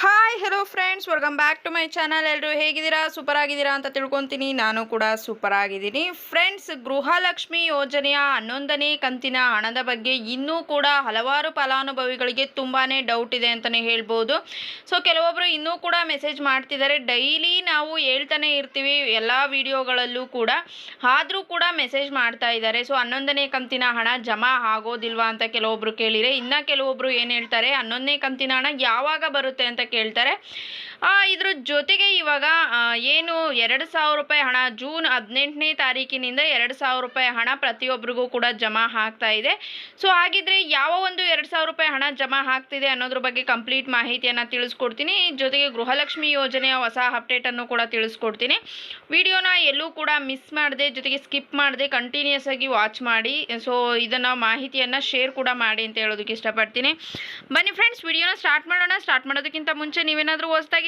Hi hello friends welcome back to my channel ಎಲ್ಲರೂ ಹೇಗಿದ್ದೀರಾ? Super ಆಗಿದ್ದೀರಾ ಅಂತ ತಿಳ್ಕೊತೀನಿ. ನಾನು ಕೂಡ ಸೂಪರ್ ಆಗಿದ್ದೀನಿ ಫ್ರೆಂಡ್ಸ್ ಗೃಹಲಕ್ಷ್ಮಿ ಯೋಜನೆಯ ಹನ್ನೊಂದನೇ ಕಂತಿನ ಹಣದ ಬಗ್ಗೆ ಇನ್ನೂ ಕೂಡ ಹಲವಾರು ಫಲಾನುಭವಿಗಳಿಗೆ ತುಂಬಾ ಡೌಟ್ ಇದೆ ಅಂತಲೇ ಹೇಳ್ಬೋದು. ಸೊ ಕೆಲವೊಬ್ಬರು ಇನ್ನೂ ಕೂಡ ಮೆಸೇಜ್ ಮಾಡ್ತಿದ್ದಾರೆ. ಡೈಲಿ ನಾವು ಹೇಳ್ತಾನೆ ಇರ್ತೀವಿ, ಎಲ್ಲ ವಿಡಿಯೋಗಳಲ್ಲೂ ಕೂಡ. ಆದರೂ ಕೂಡ ಮೆಸೇಜ್ ಮಾಡ್ತಾ ಇದ್ದಾರೆ. ಸೊ ಹನ್ನೊಂದನೇ ಕಂತಿನ ಹಣ ಜಮಾ ಆಗೋದಿಲ್ವಾ ಅಂತ ಕೆಲವೊಬ್ರು ಕೇಳಿದರೆ, ಇನ್ನು ಕೆಲವೊಬ್ರು ಏನು ಹೇಳ್ತಾರೆ? ಹನ್ನೊಂದನೇ ಕಂತಿನ ಹಣ ಯಾವಾಗ ಬರುತ್ತೆ ಅಂತ ಕೇಳ್ತಾರೆ. ಇದ್ರ ಜೊತೆಗೆ ಇವಾಗ ಏನು ಎರಡು ಸಾವಿರ ರೂಪಾಯಿ ಹಣ, ಜೂನ್ ಹದಿನೆಂಟನೇ ತಾರೀಕಿನಿಂದ ಎರಡು ಸಾವಿರ ರೂಪಾಯಿ ಹಣ ಪ್ರತಿಯೊಬ್ಬರಿಗೂ ಕೂಡ ಜಮಾ ಆಗ್ತಾ ಇದೆ. ಸೊ, ಹಾಗಿದ್ರೆ ಯಾವ ಒಂದು ಎರಡು ಸಾವಿರ ರೂಪಾಯಿ ಹಣ ಜಮಾ ಆಗ್ತಿದೆ ಅನ್ನೋದ್ರ ಬಗ್ಗೆ ಕಂಪ್ಲೀಟ್ ಮಾಹಿತಿಯನ್ನು ತಿಳಿಸ್ಕೊಡ್ತೀನಿ. ಜೊತೆಗೆ ಗೃಹಲಕ್ಷ್ಮಿ ಯೋಜನೆಯ ಹೊಸ ಅಪ್ಡೇಟನ್ನು ಕೂಡ ತಿಳಿಸ್ಕೊಡ್ತೀನಿ. ವಿಡಿಯೋನ ಎಲ್ಲೂ ಕೂಡ ಮಿಸ್ ಮಾಡದೆ, ಜೊತೆಗೆ ಸ್ಕಿಪ್ ಮಾಡದೆ ಕಂಟಿನ್ಯೂಸ್ ಆಗಿ ವಾಚ್ ಮಾಡಿ. ಸೊ, ಇದನ್ನು ಮಾಹಿತಿಯನ್ನು ಶೇರ್ ಕೂಡ ಮಾಡಿ ಅಂತ ಹೇಳೋದಕ್ಕೆ ಇಷ್ಟಪಡ್ತೀನಿ. ಬನ್ನಿ ಫ್ರೆಂಡ್ಸ್ ವಿಡಿಯೋನ ಸ್ಟಾರ್ಟ್ ಮಾಡೋಣ. ಸ್ಟಾರ್ಟ್ ಮಾಡೋದಕ್ಕಿಂತ ಮುಂಚೆ ನೀವೇನಾದರೂ ಹೊಸದಾಗಿ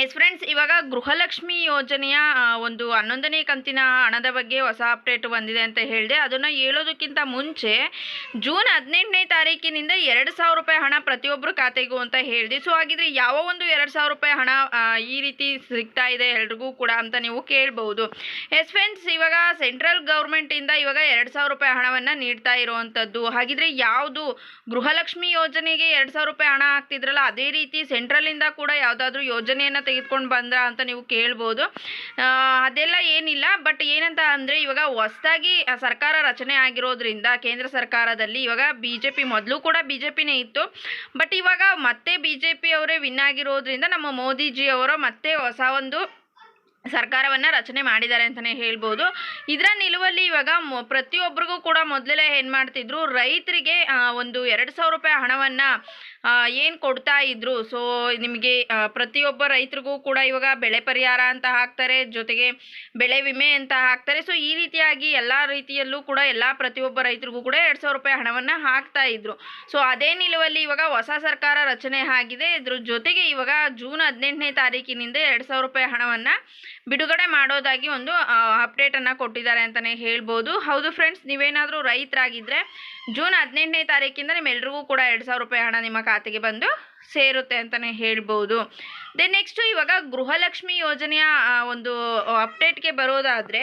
ಎಸ್ ಫ್ರೆಂಡ್ಸ್ ಇವಾಗ ಗೃಹಲಕ್ಷ್ಮಿ ಯೋಜನೆಯ ಒಂದು ಹನ್ನೊಂದನೇ ಕಂತಿನ ಹಣದ ಬಗ್ಗೆ ಹೊಸ ಅಪ್ಡೇಟ್ ಬಂದಿದೆ ಅಂತ ಹೇಳಿದೆ. ಅದನ್ನು ಹೇಳೋದಕ್ಕಿಂತ ಮುಂಚೆ ಜೂನ್ ಹದಿನೆಂಟನೇ ತಾರೀಕಿನಿಂದ ಎರಡು ಸಾವಿರ ರೂಪಾಯಿ ಹಣ ಪ್ರತಿಯೊಬ್ಬರು ಖಾತೆಗೂ ಅಂತ ಹೇಳಿದೆ. ಸೊ ಹಾಗಿದ್ರೆ ಯಾವ ಒಂದು ಎರಡು ಸಾವಿರ ರೂಪಾಯಿ ಹಣ ಈ ರೀತಿ ಸಿಗ್ತಾ ಇದೆ ಎಲ್ರಿಗೂ ಕೂಡ ಅಂತ ನೀವು ಕೇಳ್ಬೋದು. ಎಸ್ ಫ್ರೆಂಡ್ಸ್ ಇವಾಗ ಸೆಂಟ್ರಲ್ ಗೌರ್ಮೆಂಟಿಂದ ಇವಾಗ ಎರಡು ಸಾವಿರ ರೂಪಾಯಿ ಹಣವನ್ನು ನೀಡ್ತಾ ಇರುವಂಥದ್ದು. ಹಾಗಿದ್ರೆ ಯಾವುದು ಗೃಹಲಕ್ಷ್ಮಿ ಯೋಜನೆಗೆ ಎರಡು ಸಾವಿರ ರೂಪಾಯಿ ಹಣ ಹಾಕ್ತಿದ್ರಲ್ಲ, ಅದೇ ರೀತಿ ಸೆಂಟ್ರಲಿಂದ ಕೂಡ ಯಾವುದಾದ್ರೂ ಯೋಜನೆಯನ್ನು ತೆಗೆದುಕೊಂಡು ಬಂದ್ರ ಅಂತ ನೀವು ಕೇಳ್ಬೋದು. ಅದೆಲ್ಲ ಏನಿಲ್ಲ ಬಟ್ ಏನಂತ ಅಂದರೆ ಇವಾಗ ಹೊಸದಾಗಿ ಸರ್ಕಾರ ರಚನೆ ಆಗಿರೋದ್ರಿಂದ ಕೇಂದ್ರ ಸರ್ಕಾರದಲ್ಲಿ ಇವಾಗ ಬಿ ಜೆ ಪಿ ಮೊದಲು ಕೂಡ ಬಿ ಜೆ ಪಿನೇ ಇತ್ತು. ಬಟ್ ಇವಾಗ ಮತ್ತೆ ಬಿ ಜೆ ಪಿ ಅವರೇ ವಿನ್ ಆಗಿರೋದ್ರಿಂದ ನಮ್ಮ ಮೋದಿಜಿ ಅವರು ಮತ್ತೆ ಹೊಸ ಒಂದು ಸರ್ಕಾರವನ್ನು ರಚನೆ ಮಾಡಿದ್ದಾರೆ ಅಂತಲೇ ಹೇಳ್ಬೋದು. ಇದರ ನಿಲುವಲ್ಲಿ ಇವಾಗ ಪ್ರತಿಯೊಬ್ಬರಿಗೂ ಕೂಡ ಮೊದಲೆಲ್ಲ ಏನು ಮಾಡ್ತಿದ್ರು, ರೈತರಿಗೆ ಒಂದು ಎರಡು ಸಾವಿರ ರೂಪಾಯಿ ಹಣವನ್ನು ಏನು ಕೊಡ್ತಾ ಇದ್ರು. ಸೊ ನಿಮಗೆ ಪ್ರತಿಯೊಬ್ಬ ರೈತರಿಗೂ ಕೂಡ ಇವಾಗ ಬೆಳೆ ಪರಿಹಾರ ಅಂತ ಹಾಕ್ತಾರೆ, ಜೊತೆಗೆ ಬೆಳೆ ವಿಮೆ ಅಂತ ಹಾಕ್ತಾರೆ. ಸೊ ಈ ರೀತಿಯಾಗಿ ಎಲ್ಲ ರೀತಿಯಲ್ಲೂ ಕೂಡ ಎಲ್ಲ ಪ್ರತಿಯೊಬ್ಬ ರೈತರಿಗೂ ಕೂಡ ಎರಡು ಸಾವಿರ ರೂಪಾಯಿ ಹಣವನ್ನು ಹಾಕ್ತಾ ಇದ್ರು. ಸೊ ಅದೇ ನಿಲುವಲ್ಲಿ ಇವಾಗ ಹೊಸ ಸರ್ಕಾರ ರಚನೆ ಆಗಿದೆ. ಇದ್ರ ಜೊತೆಗೆ ಇವಾಗ ಜೂನ್ ಹದಿನೆಂಟನೇ ತಾರೀಕಿನಿಂದ ಎರಡು ಸಾವಿರ ರೂಪಾಯಿ ಹಣವನ್ನು ಬಿಡುಗಡೆ ಮಾಡೋದಾಗಿ ಒಂದು ಅಪ್ಡೇಟನ್ನು ಕೊಟ್ಟಿದ್ದಾರೆ ಅಂತಲೇ ಹೇಳ್ಬೋದು. ಹೌದು ಫ್ರೆಂಡ್ಸ್ ನೀವೇನಾದರೂ ರೈತರಾಗಿದ್ದರೆ ಜೂನ್ ಹದಿನೆಂಟನೇ ತಾರೀಕಿಂದ ನಿಮ್ಮೆಲ್ರಿಗೂ ಕೂಡ ಎರಡು ಸಾವಿರ ರೂಪಾಯಿ ಹಣ ನಿಮ್ಮ ಖಾತೆಗೆ ಬಂದು ಸೇರುತ್ತೆ ಅಂತಲೇ ಹೇಳ್ಬೋದು. ದೆನ್ ನೆಕ್ಸ್ಟು ಇವಾಗ ಗೃಹಲಕ್ಷ್ಮಿ ಯೋಜನೆಯ ಒಂದು ಅಪ್ಡೇಟ್ಗೆ ಬರೋದಾದರೆ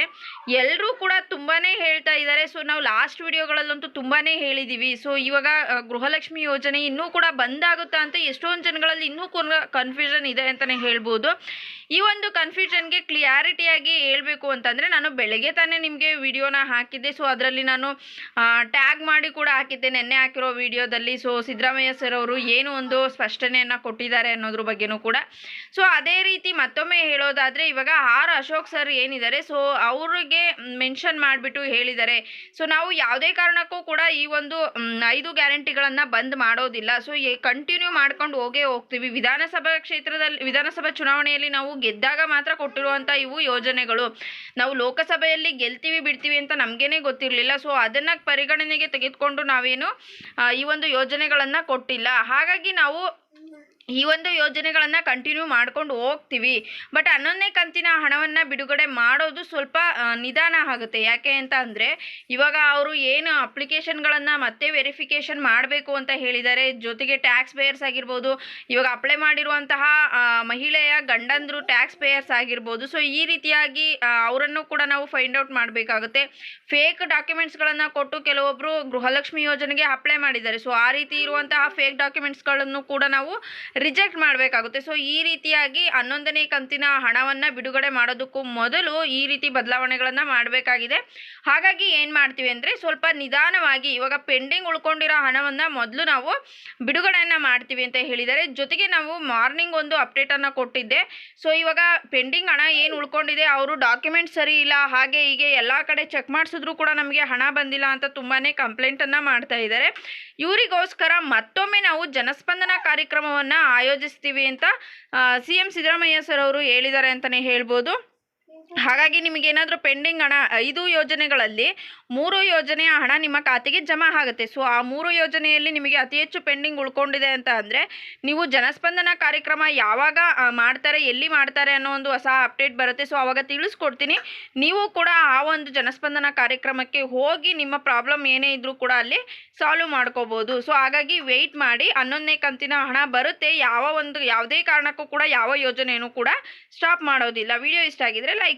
ಎಲ್ಲರೂ ಕೂಡ ತುಂಬಾ ಹೇಳ್ತಾ ಇದ್ದಾರೆ. ಸೊ ನಾವು ಲಾಸ್ಟ್ ವಿಡಿಯೋಗಳಲ್ಲಂತೂ ತುಂಬಾ ಹೇಳಿದ್ದೀವಿ ಸೊ ಇವಾಗ ಗೃಹಲಕ್ಷ್ಮಿ ಯೋಜನೆ ಇನ್ನೂ ಕೂಡ ಬಂದಾಗುತ್ತಾ ಅಂತ ಎಷ್ಟೊಂದು ಜನಗಳಲ್ಲಿ ಇನ್ನೂ ಕೂಡ ಕನ್ಫ್ಯೂಷನ್ ಇದೆ ಅಂತಲೇ ಹೇಳ್ಬೋದು. ಈ ಒಂದು ಕನ್ಫ್ಯೂಷನ್ಗೆ ಕ್ಲಿಯಾರಿಟಿಯಾಗಿ ಹೇಳಬೇಕು ಅಂತಂದರೆ ನಾನು ಬೆಳಗ್ಗೆ ತಾನೇ ನಿಮಗೆ ವಿಡಿಯೋನ ಹಾಕಿದ್ದೆ. ಸೊ ಅದರಲ್ಲಿ ನಾನು ಟ್ಯಾಗ್ ಮಾಡಿ ಕೂಡ ಹಾಕಿದ್ದೆ ನೆನ್ನೆ ಹಾಕಿರೋ ವಿಡಿಯೋದಲ್ಲಿ. ಸೊ ಸಿದ್ದರಾಮಯ್ಯ ಸರ್ ಅವರು ಏನು ಒಂದು ಸ್ಪಷ್ಟನೆಯನ್ನು ಕೊಟ್ಟಿದ್ದಾರೆ ಅನ್ನೋದ್ರ ಬಗ್ಗೆನೂ ಕೂಡ. ಸೊ ಅದೇ ರೀತಿ ಮತ್ತೊಮ್ಮೆ ಹೇಳೋದಾದರೆ, ಇವಾಗ ಆರ್ ಅಶೋಕ್ ಸರ್ ಏನಿದ್ದಾರೆ ಸೊ ಅವ್ರಿಗೆ ಮೆನ್ಷನ್ ಮಾಡಿಬಿಟ್ಟು ಹೇಳಿದ್ದಾರೆ. ಸೊ ನಾವು ಯಾವುದೇ ಕಾರಣಕ್ಕೂ ಕೂಡ ಈ ಒಂದು ಐದು ಗ್ಯಾರಂಟಿಗಳನ್ನು ಬಂದ್ ಮಾಡೋದಿಲ್ಲ. ಸೊ ಕಂಟಿನ್ಯೂ ಮಾಡ್ಕೊಂಡು ಹೋಗೇ ಹೋಗ್ತೀವಿ. ವಿಧಾನಸಭಾ ಕ್ಷೇತ್ರದಲ್ಲಿ, ವಿಧಾನಸಭಾ ಚುನಾವಣೆಯಲ್ಲಿ ನಾವು ಗೆದ್ದಾಗ ಮಾತ್ರ ಕೊಟ್ಟಿರುವಂಥ ಇವು ಯೋಜನೆಗಳು. ನಾವು ಲೋಕಸಭೆಯಲ್ಲಿ ಗೆಲ್ತೀವಿ, ಬಿಡ್ತೀವಿ ಅಂತ ನಮಗೇನೆ ಗೊತ್ತಿರಲಿಲ್ಲ. ಸೊ ಅದನ್ನು ಪರಿಗಣನೆಗೆ ತೆಗೆದುಕೊಂಡು ನಾವೇನು ಈ ಒಂದು ಯೋಜನೆಗಳನ್ನು ಕೊಟ್ಟಿಲ್ಲ. ಹಾಗಾಗಿ ನಾವು ಈ ಒಂದು ಯೋಜನೆಗಳನ್ನು ಕಂಟಿನ್ಯೂ ಮಾಡ್ಕೊಂಡು ಹೋಗ್ತೀವಿ. ಬಟ್ ಹನ್ನೊಂದನೇ ಕಂತಿನ ಹಣವನ್ನು ಬಿಡುಗಡೆ ಮಾಡೋದು ಸ್ವಲ್ಪ ನಿಧಾನ ಆಗುತ್ತೆ. ಯಾಕೆ ಅಂತ ಅಂದರೆ, ಇವಾಗ ಅವರು ಏನು ಅಪ್ಲಿಕೇಶನ್ಗಳನ್ನು ಮತ್ತೆ ವೆರಿಫಿಕೇಷನ್ ಮಾಡಬೇಕು ಅಂತ ಹೇಳಿದ್ದಾರೆ ಜೊತೆಗೆ ಟ್ಯಾಕ್ಸ್ ಪೇಯರ್ಸ್ ಆಗಿರ್ಬೋದು, ಇವಾಗ ಅಪ್ಲೈ ಮಾಡಿರುವಂತಹ ಮಹಿಳೆಯ ಗಂಡಂದರು ಟ್ಯಾಕ್ಸ್ ಪೇಯರ್ಸ್ ಆಗಿರ್ಬೋದು. ಸೊ ಈ ರೀತಿಯಾಗಿ ಅವರನ್ನು ಕೂಡ ನಾವು ಫೈಂಡ್ ಔಟ್ ಮಾಡಬೇಕಾಗುತ್ತೆ. ಫೇಕ್ ಡಾಕ್ಯುಮೆಂಟ್ಸ್ಗಳನ್ನು ಕೊಟ್ಟು ಕೆಲವೊಬ್ಬರು ಗೃಹಲಕ್ಷ್ಮಿ ಯೋಜನೆಗೆ ಅಪ್ಲೈ ಮಾಡಿದ್ದಾರೆ. ಸೊ ಆ ರೀತಿ ಇರುವಂತಹ ಫೇಕ್ ಡಾಕ್ಯುಮೆಂಟ್ಸ್ಗಳನ್ನು ಕೂಡ ನಾವು ರಿಜೆಕ್ಟ್ ಮಾಡಬೇಕಾಗುತ್ತೆ. ಸೊ, ಈ ರೀತಿಯಾಗಿ ಹನ್ನೊಂದನೇ ಕಂತಿನ ಹಣವನ್ನು ಬಿಡುಗಡೆ ಮಾಡೋದಕ್ಕೂ ಮೊದಲು ಈ ರೀತಿ ಬದಲಾವಣೆಗಳನ್ನು ಮಾಡಬೇಕಾಗಿದೆ. ಹಾಗಾಗಿ ಏನು ಮಾಡ್ತೀವಿ ಅಂದರೆ ಸ್ವಲ್ಪ ನಿಧಾನವಾಗಿ ಇವಾಗ ಪೆಂಡಿಂಗ್ ಉಳ್ಕೊಂಡಿರೋ ಹಣವನ್ನು ಮೊದಲು ನಾವು ಬಿಡುಗಡೆಯನ್ನು ಮಾಡ್ತೀವಿ ಅಂತ ಹೇಳಿದ್ದಾರೆ. ಜೊತೆಗೆ ನಾವು ಮಾರ್ನಿಂಗ್ ಒಂದು ಅಪ್ಡೇಟನ್ನು ಕೊಟ್ಟಿದ್ದೆ. ಸೊ, ಇವಾಗ ಪೆಂಡಿಂಗ್ ಹಣ ಏನು ಉಳ್ಕೊಂಡಿದೆ, ಅವರು ಡಾಕ್ಯುಮೆಂಟ್ ಸರಿ ಇಲ್ಲ, ಹಾಗೆ ಹೀಗೆ ಎಲ್ಲ ಕಡೆ ಚೆಕ್ ಮಾಡಿಸಿದ್ರು ಕೂಡ ನಮಗೆ ಹಣ ಬಂದಿಲ್ಲ ಅಂತ ತುಂಬಾ ಕಂಪ್ಲೇಂಟನ್ನು ಮಾಡ್ತಾ ಇದ್ದಾರೆ. ಇವರಿಗೋಸ್ಕರ ಮತ್ತೊಮ್ಮೆ ನಾವು ಜನಸ್ಪಂದನ ಕಾರ್ಯಕ್ರಮವನ್ನು ಆಯೋಜಿಸ್ತೀವಿ ಅಂತ ಸಿ ಎಂ ಸಿದ್ದರಾಮಯ್ಯ ಸರ್ ಅವರು ಹೇಳಿದ್ದಾರೆ ಅಂತಲೇ ಹೇಳ್ಬೋದು. ಹಾಗಾಗಿ ನಿಮಗೆ ಏನಾದರೂ ಪೆಂಡಿಂಗ್ ಹಣ, ಐದು ಯೋಜನೆಗಳಲ್ಲಿ ಮೂರು ಯೋಜನೆಯ ಹಣ ನಿಮ್ಮ ಖಾತೆಗೆ ಜಮಾ ಆಗುತ್ತೆ. ಸೊ, ಆ ಮೂರು ಯೋಜನೆಯಲ್ಲಿ ನಿಮಗೆ ಅತಿ ಹೆಚ್ಚು ಪೆಂಡಿಂಗ್ ಉಳ್ಕೊಂಡಿದೆ ಅಂತ ಅಂದರೆ, ನೀವು ಜನಸ್ಪಂದನ ಕಾರ್ಯಕ್ರಮ ಯಾವಾಗ ಮಾಡ್ತಾರೆ, ಎಲ್ಲಿ ಮಾಡ್ತಾರೆ ಅನ್ನೋ ಒಂದು ಹೊಸ ಅಪ್ಡೇಟ್ ಬರುತ್ತೆ. ಸೊ ಆವಾಗ ತಿಳಿಸ್ಕೊಡ್ತೀನಿ. ನೀವು ಕೂಡ ಆ ಒಂದು ಜನಸ್ಪಂದನ ಕಾರ್ಯಕ್ರಮಕ್ಕೆ ಹೋಗಿ ನಿಮ್ಮ ಪ್ರಾಬ್ಲಮ್ ಏನೇ ಇದ್ರೂ ಕೂಡ ಅಲ್ಲಿ ಸಾಲ್ವ್ ಮಾಡ್ಕೋಬೋದು. ಸೊ ಹಾಗಾಗಿ ವೆಯ್ಟ್ ಮಾಡಿ ಹನ್ನೊಂದನೇ ಕಂತಿನ ಹಣ ಬರುತ್ತೆ. ಯಾವ ಒಂದು, ಯಾವುದೇ ಕಾರಣಕ್ಕೂ ಕೂಡ ಯಾವ ಯೋಜನೆಯೂ ಕೂಡ ಸ್ಟಾಪ್ ಮಾಡೋದಿಲ್ಲ. ವಿಡಿಯೋ ಇಷ್ಟ ಆಗಿದ್ರೆ ಲೈಕ್